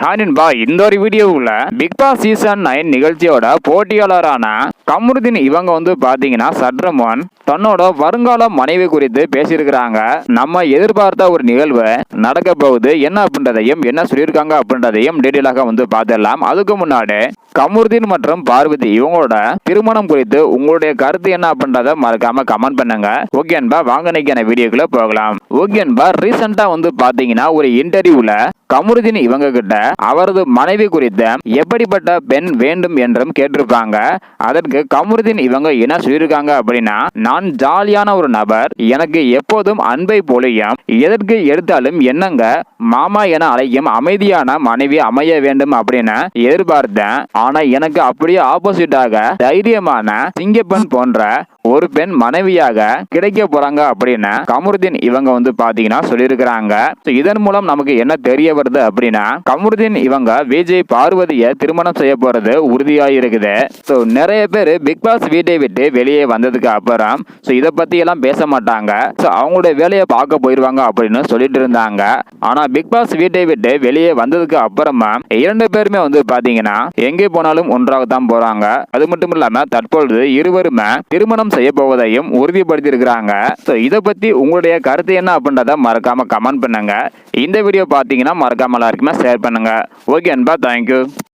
ஹானின்பா இந்த ஒரு வீடியோவில் பிக் பாஸ் சீசன் நைன் நிகழ்ச்சியோட போட்டியாளரான கமருதீன் இவங்க வந்து பாத்தீங்கன்னா சட்ரமோன் தன்னோட வருங்கால மனைவி குறித்து பேசியிருக்கிறாங்க. நம்ம எதிர்பார்த்த ஒரு நிகழ்வு நடக்க போகுது. என்ன அப்படின்றதையும் என்ன சொல்லியிருக்காங்க அப்படின்றதையும் டீட்டெயிலாக வந்து பார்த்துடலாம் அதுக்கு முன்னாடி கமருதீன் மற்றும் பார்வதி இவங்களோட திருமணம் குறித்து உங்களுடைய கருத்து என்ன அப்படின்றத மறக்காம கமெண்ட் பண்ணுங்க. ஓகேன்பா வாங்க நிற்கிற வீடியோக்குள்ள போகலாம். ஓகேன்பா ரீசெண்டா வந்து பாத்தீங்கன்னா ஒரு இன்டர்வியூல கமருதீன் இவங்க கிட்ட அவரது மனைவி குறித்த எப்படிப்பட்ட பெண் வேண்டும் என்றும் கேட்டிருப்பாங்க அதற்கு கமருதீன் இவங்க என்ன சொல்லியிருக்காங்க அப்படின்னா நான் ஜாலியான ஒரு நபர். எனக்கு எப்போதும் அன்பை போலியும் எதற்கு எடுத்தாலும் என்னங்க? மாமா என அழைக்கும் அமைதியான மனைவி அமைய வேண்டும் அப்படின்னு எதிர்பார்த்தேன். ஆனா எனக்கு அப்படியே ஆப்போசிட்டாக தைரியமான சிங்கப்பெண் போன்ற ஒரு பெண் மனைவியாக கிடைக்க போறாங்க அப்படின்னு கமருதீன் இவங்க வந்து பாத்தீங்கன்னா சொல்லியிருக்கிறாங்க. இதன் மூலம் நமக்கு என்ன தெரிய வருது அப்படின்னா கமருதீன் இவங்க விஜய் பார்வதியை திருமணம் செய்ய போறது உறுதியாக இருக்குது. ஸோ நிறைய பேர் பிக் பாஸ் வீட்டை விட்டு வெளியே வந்ததுக்கு அப்புறம் ஸோ இதை பத்தி எல்லாம் பேச மாட்டாங்க. ஸோ அவங்களுடைய வேலையை பார்க்க போயிருவாங்க அப்படின்னு சொல்லிட்டு இருந்தாங்க. ஆனா பிக் பாஸ் வீட்டை விட்டு வெளியே வந்ததுக்கு அப்புறமா இரண்டு பேருமே வந்து பாத்தீங்கன்னா எங்கே போனாலும் ஒன்றாக தான் போறாங்க. அது மட்டும் இல்லாம தற்பொழுது இருவருமே திருமணம் செய்ய போவதையும் உறுதிப்படுத்தியிருக்கிறாங்க. ஸோ இதை பற்றி உங்களுடைய கருத்து என்ன அப்படின்றத மறக்காமல் கமெண்ட் பண்ணுங்கள் இந்த வீடியோ பார்த்தீங்கன்னா மறக்காமல் எல்லாருக்குமே ஷேர் பண்ணுங்கள் ஓகே அன்பா தேங்க்யூ